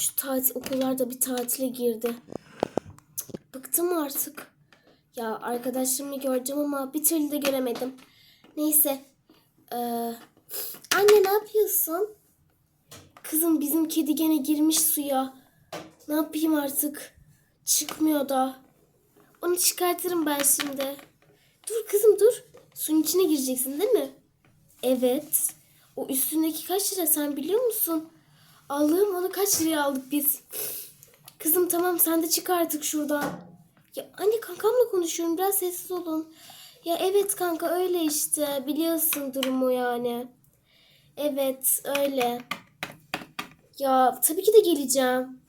Şu tatil okullar da bir tatile girdi. Bıktım artık. Ya arkadaşlarımı göreceğim ama bir türlü de göremedim. Neyse. Ee, anne ne yapıyorsun? Kızım bizim kedi gene girmiş suya. Ne yapayım artık? Çıkmıyor da. Onu çıkartırım ben şimdi. Dur kızım dur. Suyun içine gireceksin değil mi? Evet. O üstündeki kaç lira sen biliyor musun? Allah'ım onu kaç liraya aldık biz? Kızım tamam sen de çık artık şuradan. Ya anne kankamla konuşuyorum biraz sessiz olun. Ya evet kanka öyle işte biliyorsun durumu yani. Evet öyle. Ya tabii ki de geleceğim.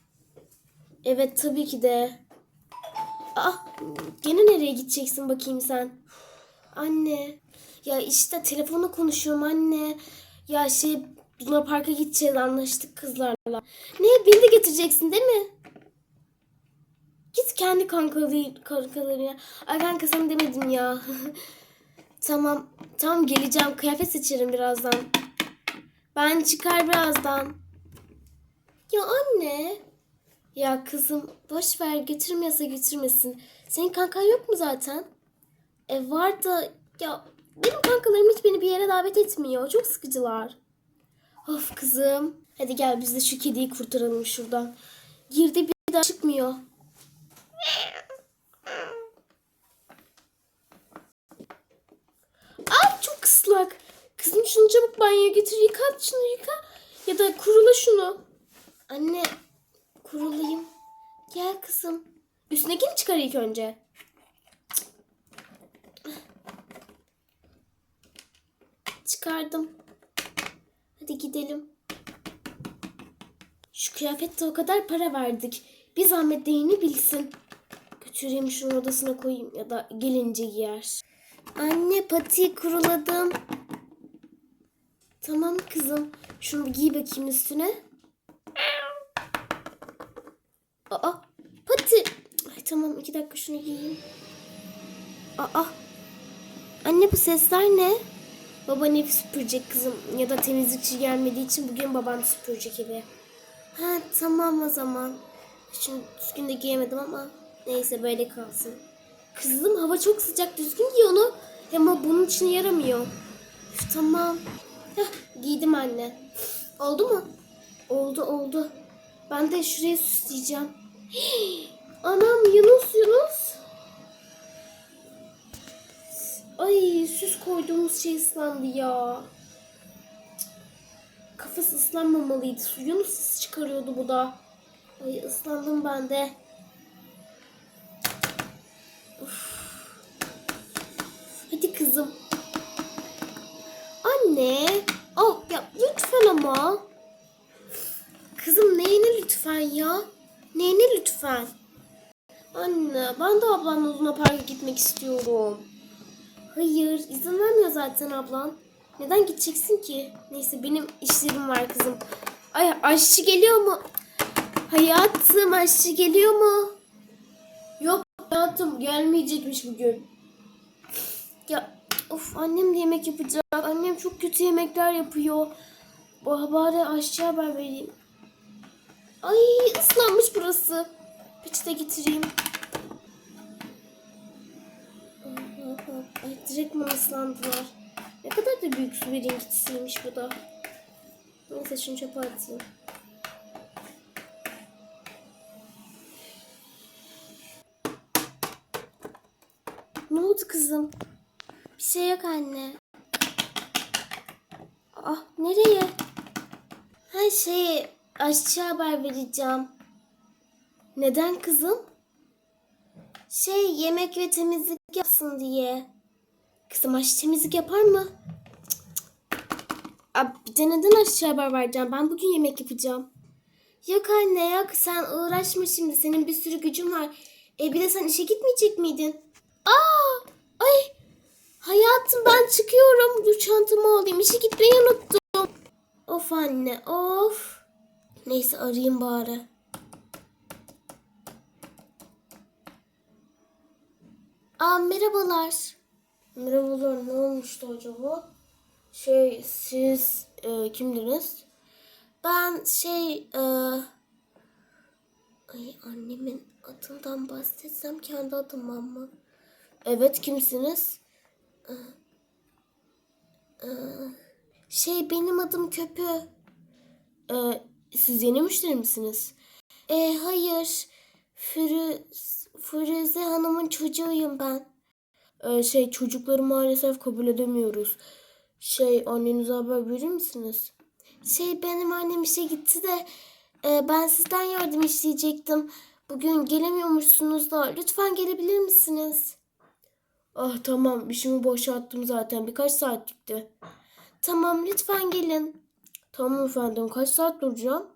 Evet tabii ki de. Aa gene nereye gideceksin bakayım sen? Anne. Ya işte telefonla konuşuyorum anne. Ya şey Luna Park'a gideceğiz anlaştık kızlarla. Ne beni de getireceksin değil mi? Git kendi kankalı, kankalarına. Ay kanka sana demedim ya. tamam. Tamam geleceğim. Kıyafet seçerim birazdan. Ben çıkar birazdan. Ya anne. Ya kızım boş ver götürmüyorsa götürmesin. Senin kankan yok mu zaten? E var da ya benim kankalarım hiç beni bir yere davet etmiyor. Çok sıkıcılar. Of kızım. Hadi gel biz de şu kediyi kurtaralım şuradan. Girdi bir daha çıkmıyor. Ay çok ıslak. Kızım şunu çabuk banyoya götür yıka şunu yıka. Ya da kurula şunu. Anne kurulayım. Gel kızım. Üstündekini çıkar ilk önce. Çıkardım. Hadi gidelim. Şu kıyafette o kadar para verdik. Bir zahmet değini bilsin. Götüreyim şunun odasına koyayım ya da gelince giyer. Anne pati kuruladım. Tamam kızım. Şunu giy bakayım üstüne. Aa pati. Ay tamam iki dakika şunu giyeyim. Aa. Anne bu sesler ne? Baban evi süpürecek kızım. Ya da temizlikçi gelmediği için bugün baban süpürecek evi. Ha tamam o zaman. Şimdi düzgün de giyemedim ama neyse böyle kalsın. Kızım hava çok sıcak düzgün giy onu. Ama bunun için yaramıyor. Üf, tamam. Heh, giydim anne. Oldu mu? Oldu oldu. Ben de şuraya süsleyeceğim. Hii, Anam Yunus Yunus. Ay süs koyduğumuz şey ıslandı ya. Kafası ıslanmamalıydı. Suyun ısı çıkarıyordu bu da. Ay ıslandım ben de. Uf. Hadi kızım. Anne. Oh ya lütfen ama. Kızım neyine lütfen ya? Neyine lütfen? Anne ben de ablamla Luna Park'a gitmek istiyorum. Hayır izin vermiyor zaten ablam. Neden gideceksin ki? Neyse benim işlerim var kızım. Ay aşçı geliyor mu? Hayatım aşçı geliyor mu? Yok hayatım gelmeyecekmiş bugün. Ya of annem de yemek yapacak. Annem çok kötü yemekler yapıyor. Bari aşçıya haber vereyim. Ay ıslanmış burası. Peçete getireyim. Direkt mi ıslandılar? Ne kadar da büyük su birincisiymiş bu da. Neyse şunu çöpe atayım. Ne oldu kızım? Bir şey yok anne. Ah nereye? Her şey aşçıya haber vereceğim. Neden kızım? Şey yemek ve temizlik yapsın diye. Kızım aşçı temizlik yapar mı? Abi bir de neden aşçıya haber vereceğim? Ben bugün yemek yapacağım. Yok anne yok sen uğraşma şimdi. Senin bir sürü gücün var. E bir de sen işe gitmeyecek miydin? Aa! Ay! Hayatım ben çıkıyorum. Dur çantamı alayım. İşe gitmeyi unuttum. Of anne of. Neyse arayayım bari. Aa merhabalar. Merhabalar ne olmuştu acaba? Şey siz e, kimdiniz? Ben şey e, Ay annemin adından bahsetsem kendi adım mı? Evet kimsiniz? Ee, e, şey benim adım Köpü. Ee, siz yeni müşteri misiniz? E, hayır. Firuz, Firuze Hanım'ın çocuğuyum ben. Ee, şey çocukları maalesef kabul edemiyoruz. Şey annenize haber verir misiniz? Şey benim annem işe gitti de e, ben sizden yardım isteyecektim. Bugün gelemiyormuşsunuz da lütfen gelebilir misiniz? Ah tamam işimi boşalttım zaten birkaç saatlikti. Tamam lütfen gelin. Tamam efendim kaç saat duracağım?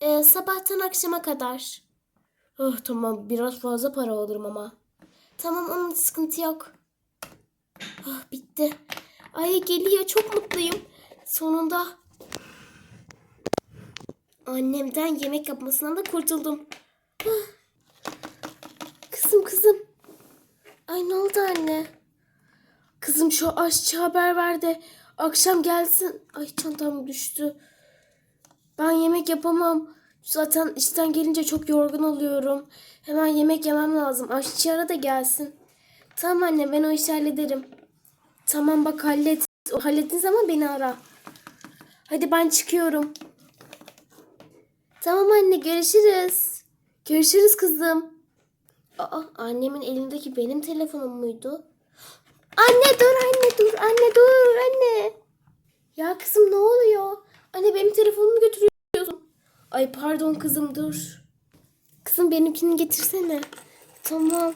Ee, sabahtan akşama kadar. Ah tamam biraz fazla para alırım ama. Tamam onun sıkıntı yok. Ah bitti. Ay geliyor çok mutluyum. Sonunda. Annemden yemek yapmasından da kurtuldum. Ah. Kızım kızım. Ay ne oldu anne? Kızım şu aşçı haber ver de akşam gelsin. Ay çantam düştü. Ben yemek yapamam. Zaten işten gelince çok yorgun oluyorum. Hemen yemek yemem lazım. Aşçı ara da gelsin. Tamam anne ben o işi hallederim. Tamam bak hallet. O hallettiğin zaman beni ara. Hadi ben çıkıyorum. Tamam anne görüşürüz. Görüşürüz kızım. Aa annemin elindeki benim telefonum muydu? Anne dur anne dur anne dur anne. Ya kızım ne oluyor? Anne benim telefonumu götürüyorsun. Ay pardon kızım dur. Kızım benimkini getirsene. Tamam.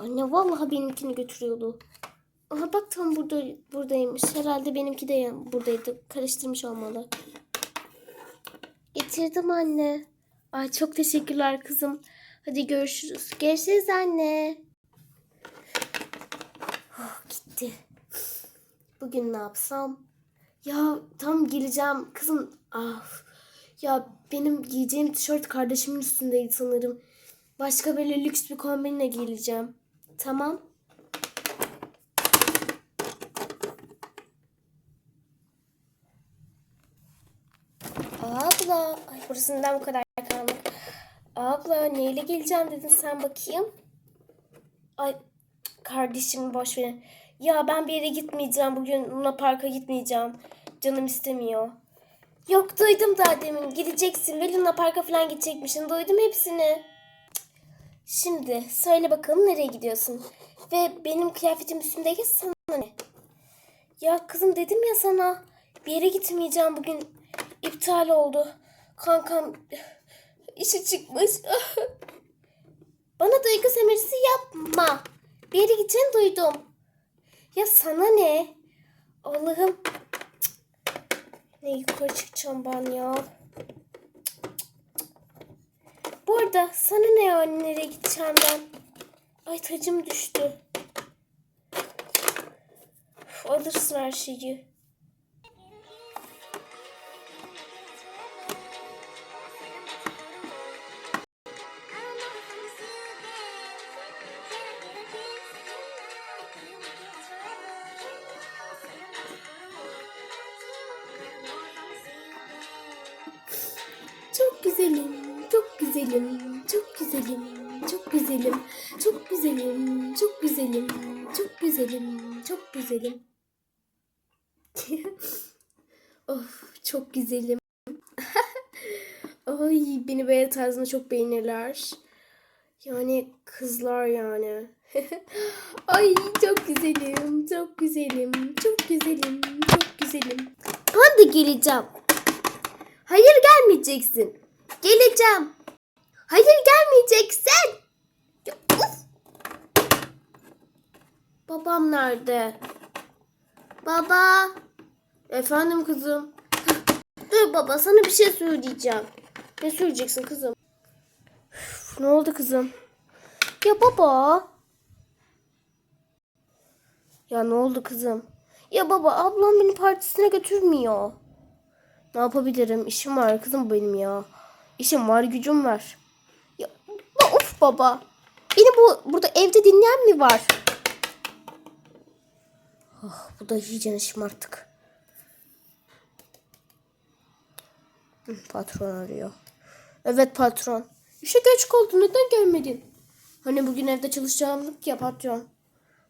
Anne vallahi benimkini götürüyordu. Aha bak tam burada buradaymış. Herhalde benimki de buradaydı. Karıştırmış olmalı. Getirdim anne. Ay çok teşekkürler kızım. Hadi görüşürüz. Görüşürüz anne. Oh, gitti. Bugün ne yapsam? Ya tam geleceğim. Kızım ah. Ya benim giyeceğim tişört kardeşimin üstündeydi sanırım. Başka böyle lüks bir kombinle geleceğim. Tamam. Abla. Ay burası neden bu kadar karanlık? Abla neyle geleceğim dedin sen bakayım. Ay kardeşim boş verin. Ya ben bir yere gitmeyeceğim bugün Luna Park'a gitmeyeceğim. Canım istemiyor. Yok duydum daha demin. Gideceksin ve Luna Park'a falan gidecekmişsin. Duydum hepsini. Şimdi söyle bakalım nereye gidiyorsun? Ve benim kıyafetim üstündeki sana ne? Ya kızım dedim ya sana. Bir yere gitmeyeceğim bugün. İptal oldu. Kankam işi çıkmış. Bana duygu sömürüsü yapma. Bir yere gideceğini duydum. Ya sana ne? Allah'ım. Ne yukarı çıkacağım ben ya. Bu arada sana ne yani nereye gideceğimden? Ay tacım düştü. Üf, alırsın her şeyi. Çok güzelim, güzelim, çok güzelim, çok güzelim, çok güzelim, çok güzelim, çok güzelim, çok güzelim. of, çok güzelim. Ay, beni böyle tarzında çok beğenirler. Yani kızlar yani. Ay çok güzelim, çok güzelim, çok güzelim, çok güzelim. Ben de geleceğim. Hayır gelmeyeceksin. Geleceğim. Hayır gelmeyeceksin. Uf. Babam nerede? Baba. Efendim kızım. Dur baba sana bir şey söyleyeceğim. Ne söyleyeceksin kızım? Üf, ne oldu kızım? Ya baba. Ya ne oldu kızım? Ya baba ablam beni partisine götürmüyor. Ne yapabilirim? İşim var kızım benim ya. İşim var, gücüm var. Baba. Beni bu burada evde dinleyen mi var? Ah, bu da iyice işim artık. Hı, Patron arıyor. Evet patron. İşe geç kaldın neden gelmedin? Hani bugün evde çalışacağımdık ya patron.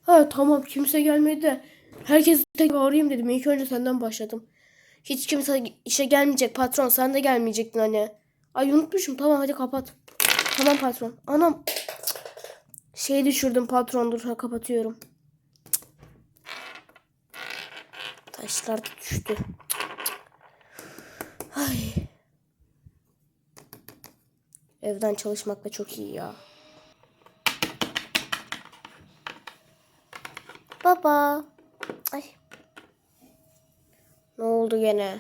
Ha tamam kimse gelmedi de. Herkes tek arayayım dedim. İlk önce senden başladım. Hiç kimse işe gelmeyecek patron. Sen de gelmeyecektin hani. Ay unutmuşum. Tamam hadi kapat. Tamam patron. Anam. Şey düşürdüm patron. Dur ha, kapatıyorum. Taşlar düştü. Ay. Evden çalışmak da çok iyi ya. Baba. Ay. Ne oldu gene?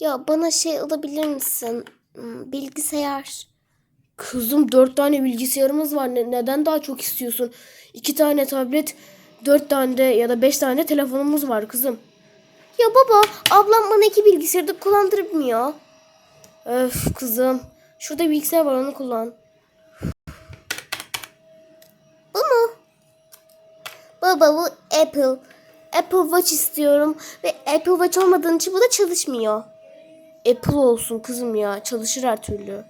Ya bana şey alabilir misin? Hmm, Bilgisayar. Kızım dört tane bilgisayarımız var. Ne- neden daha çok istiyorsun? İki tane tablet, dört tane de ya da beş tane telefonumuz var kızım. Ya baba ablam bana iki bilgisayarı da kullandırmıyor. Öf kızım. Şurada bilgisayar var onu kullan. Bu mu? Baba bu Apple. Apple Watch istiyorum ve Apple Watch olmadığın için bu da çalışmıyor. Apple olsun kızım ya. Çalışır her türlü.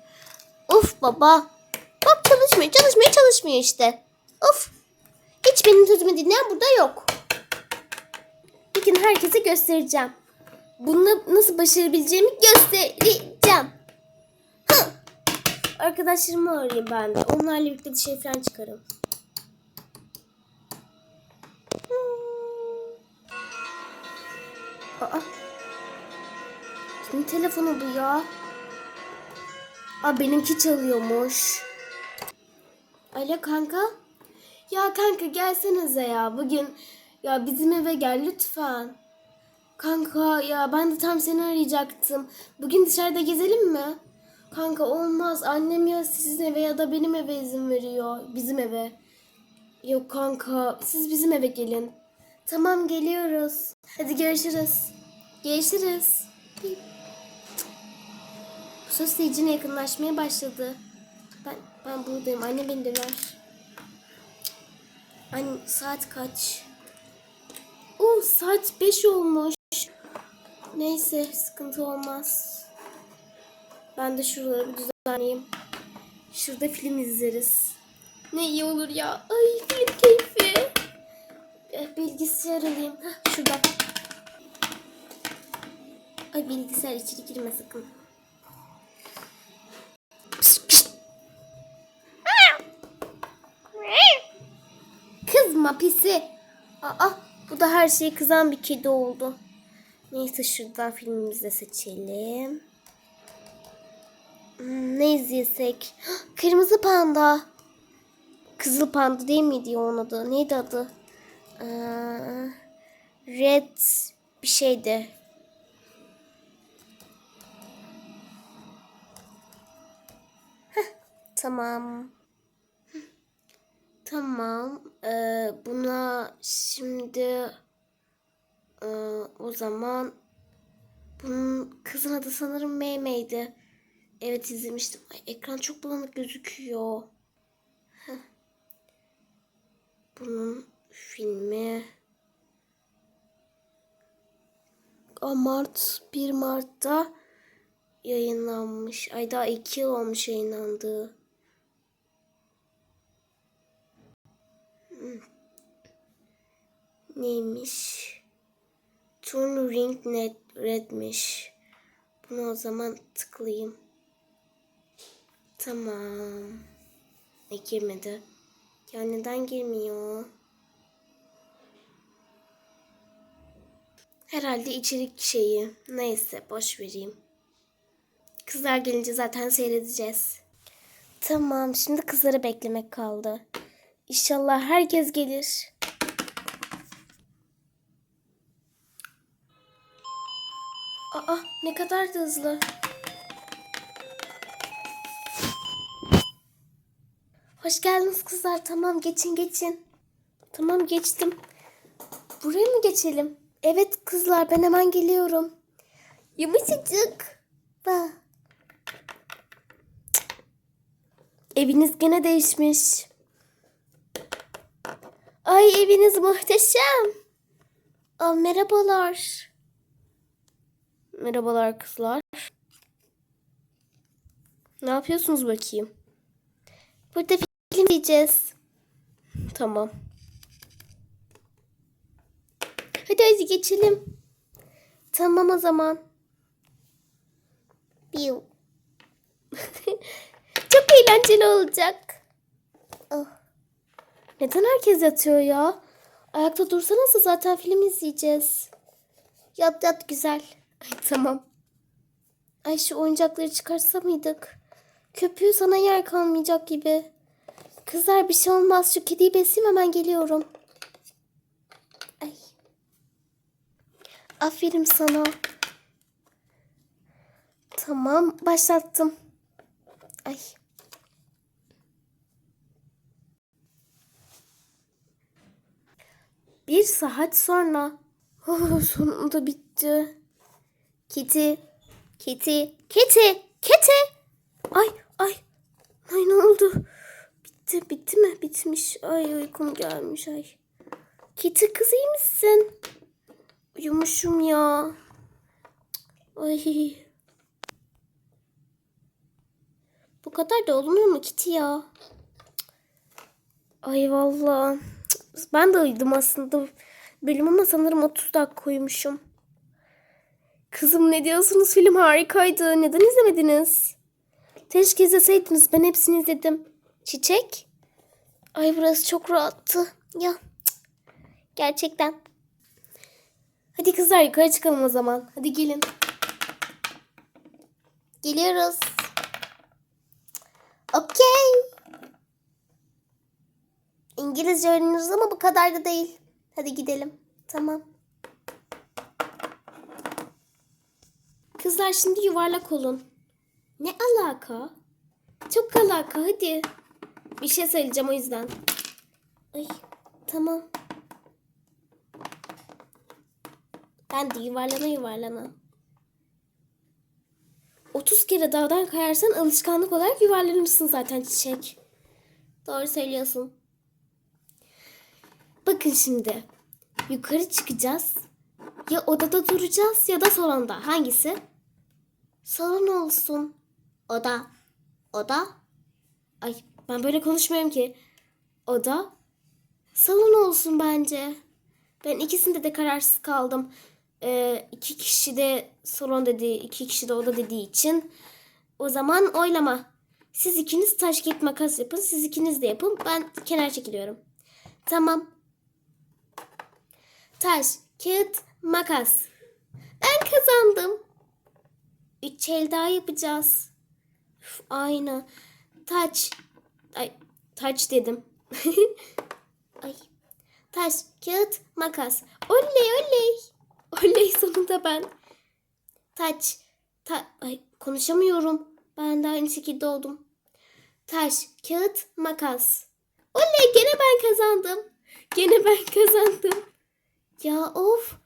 Of baba. Bak çalışmıyor, çalışmıyor, çalışmıyor işte. Of. Hiç benim sözümü dinleyen burada yok. Bir gün herkese göstereceğim. Bunu nasıl başarabileceğimi göstereceğim. Hı. Arkadaşlarımı arayayım ben de. Onlarla birlikte dışarı falan çıkarım. Aa. Kimin telefonu bu ya? Aa benimki çalıyormuş. Alo kanka. Ya kanka gelsenize ya bugün. Ya bizim eve gel lütfen. Kanka ya ben de tam seni arayacaktım. Bugün dışarıda gezelim mi? Kanka olmaz. Annem ya sizin eve ya da benim eve izin veriyor. Bizim eve. Yok kanka siz bizim eve gelin. Tamam geliyoruz. Hadi görüşürüz. Görüşürüz. Bip. Bu ses iyicine yakınlaşmaya başladı. Ben ben buradayım. Anne beni döver. Anne saat kaç? Oo saat 5 olmuş. Neyse sıkıntı olmaz. Ben de şuraları bir düzenleyeyim. Şurada film izleriz. Ne iyi olur ya. Ay film keyfi. Eh, Bilgisayar alayım. Hah, şurada. Ay bilgisayar içeri girme sakın. Kızma pisi. Aa, bu da her şeye kızan bir kedi oldu. Neyse şuradan filmimizi seçelim. Hmm, ne izlesek? Kırmızı panda. Kızıl panda değil miydi onun adı? Neydi adı? Ee, red bir şeydi. Heh, tamam. Tamam. Ee, buna şimdi ee, o zaman bunun kızın adı sanırım Meyme'ydi. Evet izlemiştim. Ay, ekran çok bulanık gözüküyor. Heh. Bunun filmi Aa, Mart 1 Mart'ta yayınlanmış. Ay daha 2 yıl olmuş yayınlandığı. Neymiş? Turn Ring Net Red'miş. Bunu o zaman tıklayayım. Tamam. E girmedi. Ya neden girmiyor? Herhalde içerik şeyi. Neyse boş vereyim. Kızlar gelince zaten seyredeceğiz. Tamam şimdi kızları beklemek kaldı. İnşallah herkes gelir. Ne kadar da hızlı. Hoş geldiniz kızlar. Tamam geçin geçin. Tamam geçtim. Buraya mı geçelim? Evet kızlar ben hemen geliyorum. Yumuşacık. Bak. Eviniz gene değişmiş. Ay eviniz muhteşem. Aa, merhabalar. Merhabalar kızlar. Ne yapıyorsunuz bakayım? Burada film izleyeceğiz. Tamam. Hadi hadi geçelim. Tamam o zaman. Biu. Çok eğlenceli olacak. Oh. Neden herkes yatıyor ya? Ayakta dursanız zaten film izleyeceğiz. Yat yat güzel. Ay tamam. Ay şu oyuncakları çıkarsa mıydık? Köpüğü sana yer kalmayacak gibi. Kızlar bir şey olmaz. Şu kediyi besleyeyim hemen geliyorum. Ay. Aferin sana. Tamam başlattım. Ay. Bir saat sonra. Oh, sonunda bitti. Kitty. Kitty. Kitty. Kitty. Ay ay. Ay ne oldu? Bitti bitti mi? Bitmiş. Ay uykum gelmiş ay. Kitty kız iyi misin? Uyumuşum ya. Ay. Bu kadar da olmuyor mu Kitty ya? Ay vallahi. Ben de uyudum aslında. Bölüm ama sanırım 30 dakika uyumuşum. Kızım ne diyorsunuz? Film harikaydı. Neden izlemediniz? Keşke izleseydiniz. Ben hepsini izledim. Çiçek? Ay burası çok rahattı. Ya gerçekten. Hadi kızlar yukarı çıkalım o zaman. Hadi gelin. Geliyoruz. Okey. İngilizce öğreniyoruz ama bu kadar da değil. Hadi gidelim. Tamam. Kızlar şimdi yuvarlak olun. Ne alaka? Çok alaka hadi. Bir şey söyleyeceğim o yüzden. Ay tamam. Ben de yuvarlana yuvarlana. 30 kere dağdan kayarsan alışkanlık olarak yuvarlanırsın zaten çiçek. Doğru söylüyorsun. Bakın şimdi. Yukarı çıkacağız. Ya odada duracağız ya da salonda. Hangisi? Salon olsun. Oda. Oda. Ay ben böyle konuşmuyorum ki. Oda. Salon olsun bence. Ben ikisinde de kararsız kaldım. Ee, iki kişi de salon dediği, iki kişi de oda dediği için. O zaman oylama. Siz ikiniz taş kağıt makas yapın. Siz ikiniz de yapın. Ben kenar çekiliyorum. Tamam. Taş, kağıt, makas. Ben kazandım. Üç el daha yapacağız. Üf, aynı. Taç. Ay, taç dedim. Ay. Taş, kağıt, makas. Oley oley. Oley sonunda ben. Taç. Ta Ay, konuşamıyorum. Ben de aynı şekilde oldum. Taş, kağıt, makas. Oley gene ben kazandım. Gene ben kazandım. Ya of.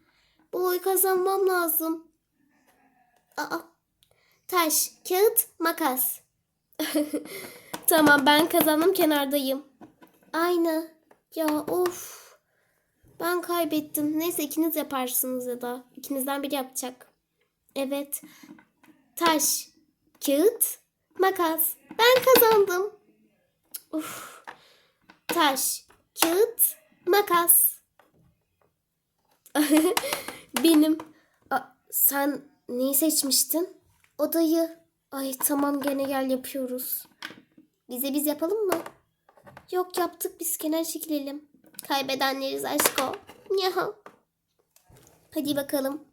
Bu oyu kazanmam lazım. Aa. Taş, kağıt, makas. tamam ben kazandım kenardayım. Aynı. Ya of. Ben kaybettim. Neyse ikiniz yaparsınız ya da. ikinizden biri yapacak. Evet. Taş, kağıt, makas. Ben kazandım. Of. Taş, kağıt, makas. Benim. A, sen neyi seçmiştin? Odayı. Ay tamam gene gel yapıyoruz. Bize biz yapalım mı? Yok yaptık biz kenar çekilelim. Kaybedenleriz aşko. Ya. Hadi bakalım.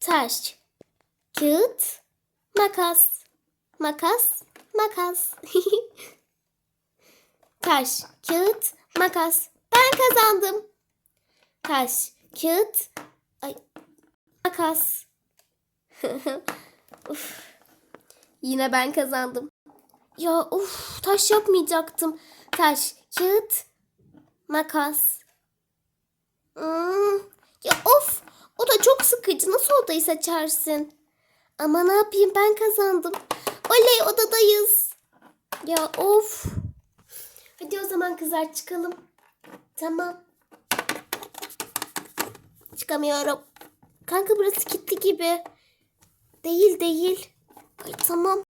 Taş, kağıt, makas. Makas, makas. Taş, kağıt, makas. Ben kazandım. Taş, kağıt, makas. Uf. Yine ben kazandım. Ya of taş yapmayacaktım. Taş, kağıt, makas. Hmm, ya of o da çok sıkıcı. Nasıl odayı seçersin? Ama ne yapayım ben kazandım. Oley odadayız. Ya of. Hadi o zaman kızlar çıkalım. Tamam. Çıkamıyorum. Kanka burası kilitli gibi. Değil değil. Ay tamam.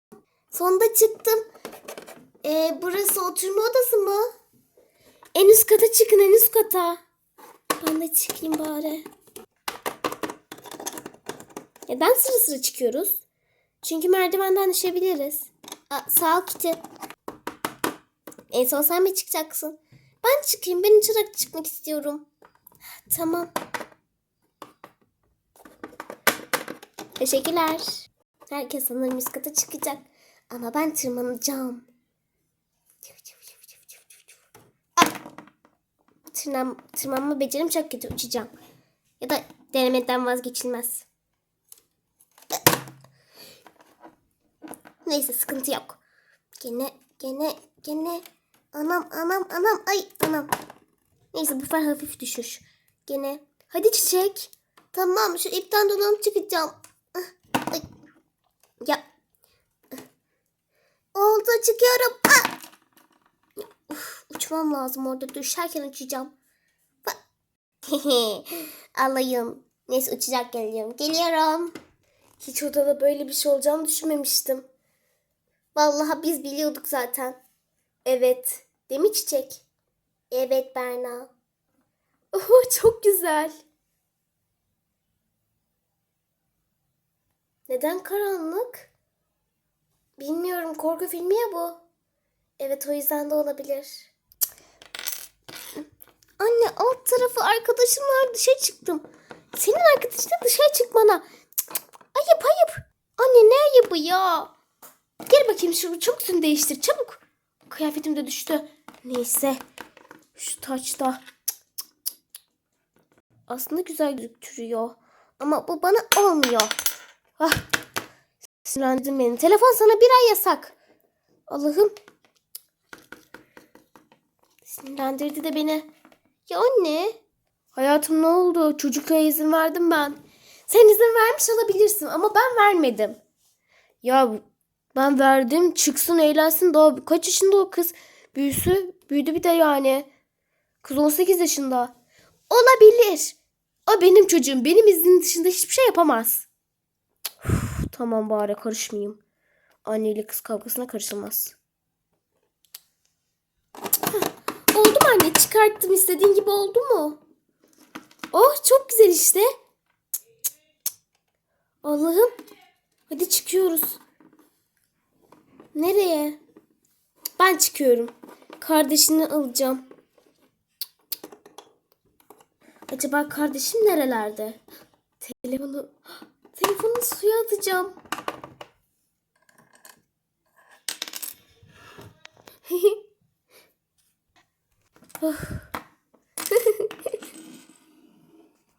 Sonunda çıktım. Ee, burası oturma odası mı? En üst kata çıkın en üst kata. Ben de çıkayım bari. Neden sıra sıra çıkıyoruz? Çünkü merdivenden düşebiliriz. Aa, sağ ol Kitty. En son sen mi çıkacaksın? Ben çıkayım. Ben uçarak çıkmak istiyorum. Tamam. Teşekkürler. Herkes sanırım üst kata çıkacak. Ama ben tırmanacağım. Ah! Tırnam, tırmanma becerim çok kötü uçacağım. Ya da denemeden vazgeçilmez. Neyse sıkıntı yok. Gene gene gene anam anam anam ay anam. Neyse bu sefer hafif düşüş. Gene hadi çiçek. Tamam şu ipten dolanıp çıkacağım. Ya. Oldu çıkıyorum. Ah! Uf, uçmam lazım orada düşerken uçacağım. Alayım. Neyse uçacak geliyorum. Geliyorum. Hiç odada böyle bir şey olacağını düşünmemiştim. Vallahi biz biliyorduk zaten. Evet. Değil mi Çiçek? Evet Berna. Oho çok güzel. Neden karanlık? Bilmiyorum korku filmi ya bu. Evet o yüzden de olabilir. Anne alt tarafı arkadaşımla dışarı çıktım. Senin arkadaşın da dışarı çıkmana. Ayıp ayıp. Anne ne ayıbı ya? Gel bakayım şu çok üstünü değiştir çabuk. Kıyafetim de düştü. Neyse. Şu taçta. Aslında güzel gözüküyor. Ama bu bana olmuyor. Ah. Sinirlendirdin beni. Telefon sana bir ay yasak. Allah'ım. Sinirlendirdi de beni. Ya anne. Hayatım ne oldu? Çocuklara izin verdim ben. Sen izin vermiş olabilirsin ama ben vermedim. Ya ben verdim çıksın eğlensin daha kaç yaşında o kız büyüsü büyüdü bir de yani kız 18 yaşında olabilir o benim çocuğum benim iznin dışında hiçbir şey yapamaz Uf, tamam bari karışmayayım. Anneyle kız kavgasına karışılmaz oldu mu anne? Çıkarttım istediğin gibi oldu mu? Oh çok güzel işte. Allah'ım. Hadi çıkıyoruz. Nereye? Ben çıkıyorum. Kardeşini alacağım. Acaba kardeşim nerelerde? Telefonu Telefonu suya atacağım. oh.